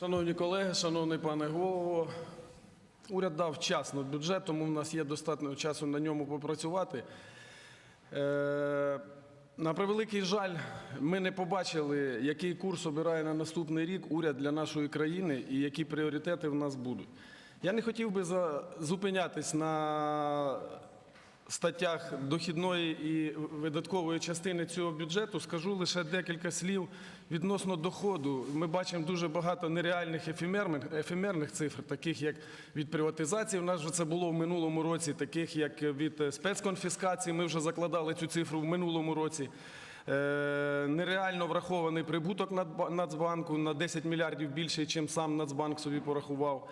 Шановні колеги, шановний пане голово, уряд дав вчасно бюджет, тому в нас є достатньо часу на ньому попрацювати. Е, На превеликий жаль, ми не побачили, який курс обирає на наступний рік уряд для нашої країни і які пріоритети в нас будуть. Я не хотів би зупинятись на статтях дохідної і видаткової частини цього бюджету скажу лише декілька слів відносно доходу. Ми бачимо дуже багато нереальних ефемерних, ефемерних цифр, таких як від приватизації. У нас вже це було в минулому році, таких як від е, спецконфіскації. Ми вже закладали цю цифру в минулому році. Е, Нереально врахований прибуток Нацбанку на 10 мільярдів більше, ніж сам Нацбанк собі порахував.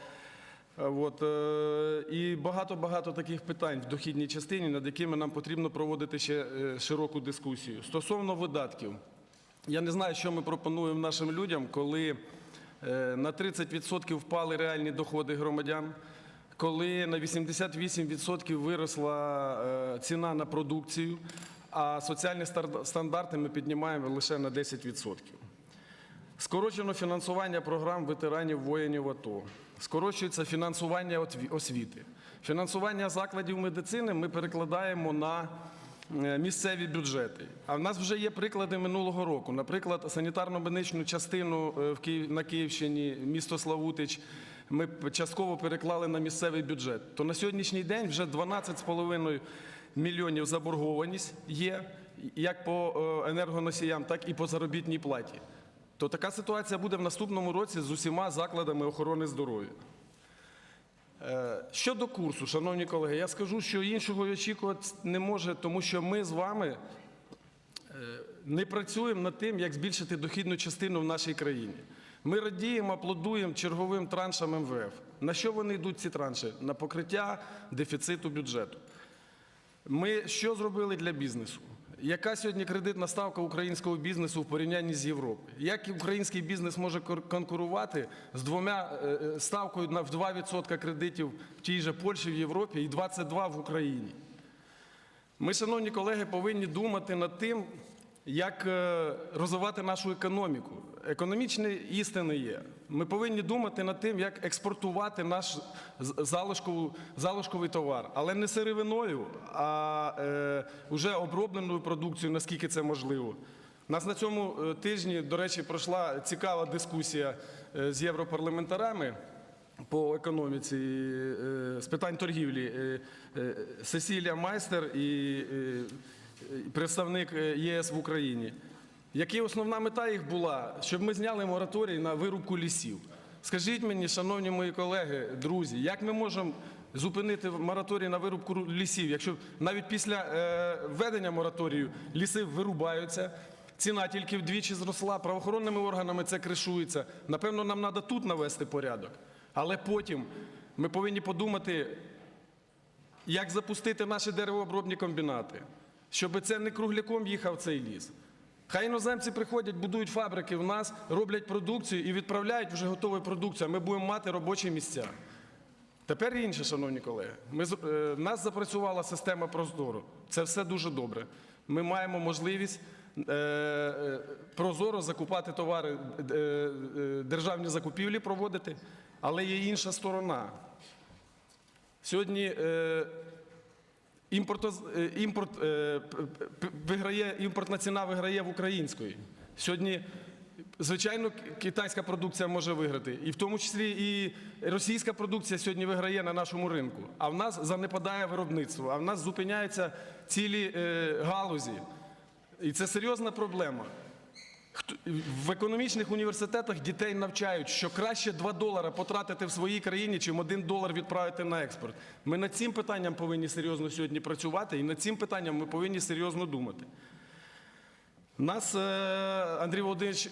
Е, От, е, і багато-багато таких питань в дохідній частині, над якими нам потрібно проводити ще е, широку дискусію. Стосовно видатків, я не знаю, що ми пропонуємо нашим людям, коли на 30% впали реальні доходи громадян, коли на 88% виросла ціна на продукцію, а соціальні стандарти ми піднімаємо лише на 10%. Скорочено фінансування програм ветеранів воїнів АТО. Скорочується фінансування освіти. Фінансування закладів медицини ми перекладаємо на е, місцеві бюджети. А в нас вже є приклади минулого року. Наприклад, санітарно-медичну частину е, на Київщині, місто Славутич, ми частково переклали на місцевий бюджет. То на сьогоднішній день вже 12,5 мільйонів заборгованість є як по е, енергоносіям, так і по заробітній платі то така ситуація буде в наступному році з усіма закладами охорони здоров'я. Е, Щодо курсу, шановні колеги, я скажу, що іншого очікувати не може, тому що ми з вами е, не працюємо над тим, як збільшити дохідну частину в нашій країні. Ми радіємо, аплодуємо черговим траншам МВФ. На що вони йдуть ці транші? На покриття дефіциту бюджету. Ми що зробили для бізнесу? Яка сьогодні кредитна ставка українського бізнесу в порівнянні з Європою? Як український бізнес може конкурувати з двома е, е, ставкою на в 2% кредитів в тій же Польщі, в Європі і 22% в Україні? Ми, шановні колеги, повинні думати над тим, як е, розвивати нашу економіку. Економічні істини є. Ми повинні думати над тим, як експортувати наш з- залишкову- залишковий товар, але не сировиною, а е, вже обробленою продукцією, наскільки це можливо. Нас на цьому е, тижні, до речі, пройшла цікава дискусія е, з європарламентарами по економіці з питань торгівлі Сесілія Майстер і представник е, ЄС в Україні. Яка основна мета їх була, щоб ми зняли мораторій на вирубку лісів? Скажіть мені, шановні мої колеги, друзі, як ми можемо зупинити мораторій на вирубку лісів, якщо навіть після е, введення мораторію ліси вирубаються, ціна тільки вдвічі зросла, правоохоронними органами це кришується. Напевно, нам треба тут навести порядок. Але потім ми повинні подумати, як запустити наші деревообробні комбінати, щоб це не кругляком їхав цей ліс. Хай іноземці приходять, будують фабрики в нас, роблять продукцію і відправляють вже готову продукцію, а ми будемо мати робочі місця. Тепер інше, шановні колеги. Ми, е, в нас запрацювала система Прозоро. Це все дуже добре. Ми маємо можливість е, е, прозоро закупати товари, е, е, державні закупівлі проводити, але є інша сторона. Сьогодні е, е, імпорт, е, п- п- виграє, імпортна ціна виграє в української. Сьогодні, звичайно, китайська продукція може виграти, і в тому числі і російська продукція сьогодні виграє на нашому ринку. А в нас занепадає виробництво, а в нас зупиняються цілі е, галузі. І це серйозна проблема. В економічних університетах дітей навчають, що краще 2 долара потратити в своїй країні, чим 1 долар відправити на експорт. Ми над цим питанням повинні серйозно сьогодні працювати, і над цим питанням ми повинні серйозно думати. У нас, е, Андрій Володимирович,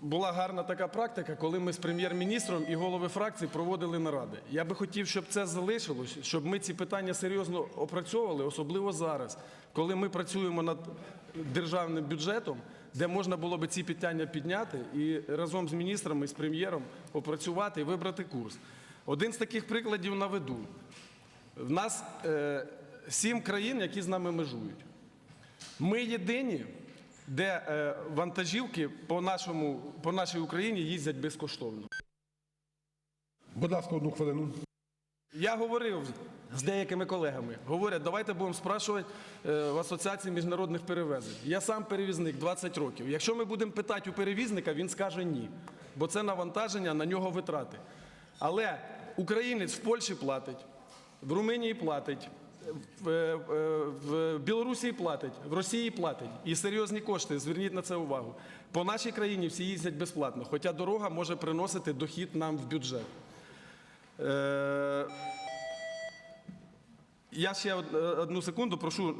була гарна така практика, коли ми з прем'єр-міністром і голови фракцій проводили наради. Я би хотів, щоб це залишилось, щоб ми ці питання серйозно опрацьовували, особливо зараз, коли ми працюємо над державним бюджетом, де можна було би ці питання підняти і разом з міністрами, з прем'єром опрацювати і вибрати курс. Один з таких прикладів наведу. В нас е, сім країн, які з нами межують. Ми єдині, де е, вантажівки по, нашому, по нашій Україні їздять безкоштовно. Будь ласка, одну хвилину. Я говорив з деякими колегами. Говорять, давайте будемо спрашувати е, в Асоціації міжнародних перевезень. Я сам перевізник 20 років. Якщо ми будемо питати у перевізника, він скаже ні, бо це навантаження на нього витрати. Але українець в Польщі платить, в Румунії платить. В, е, е, в Білорусі платить, в Росії платить. І серйозні кошти, зверніть на це увагу. По нашій країні всі їздять безплатно, хоча дорога може приносити дохід нам в бюджет. Е, я ще е, одну секунду прошу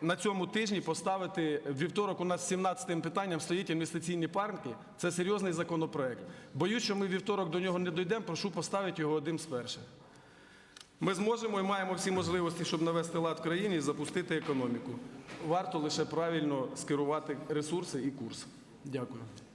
на цьому тижні поставити вівторок. У нас 17 питанням стоїть інвестиційні парки. Це серйозний законопроект. Боюсь, що ми вівторок до нього не дійдемо. Прошу поставити його одним з перших. Ми зможемо і маємо всі можливості, щоб навести лад в країні і запустити економіку. Варто лише правильно скерувати ресурси і курс. Дякую.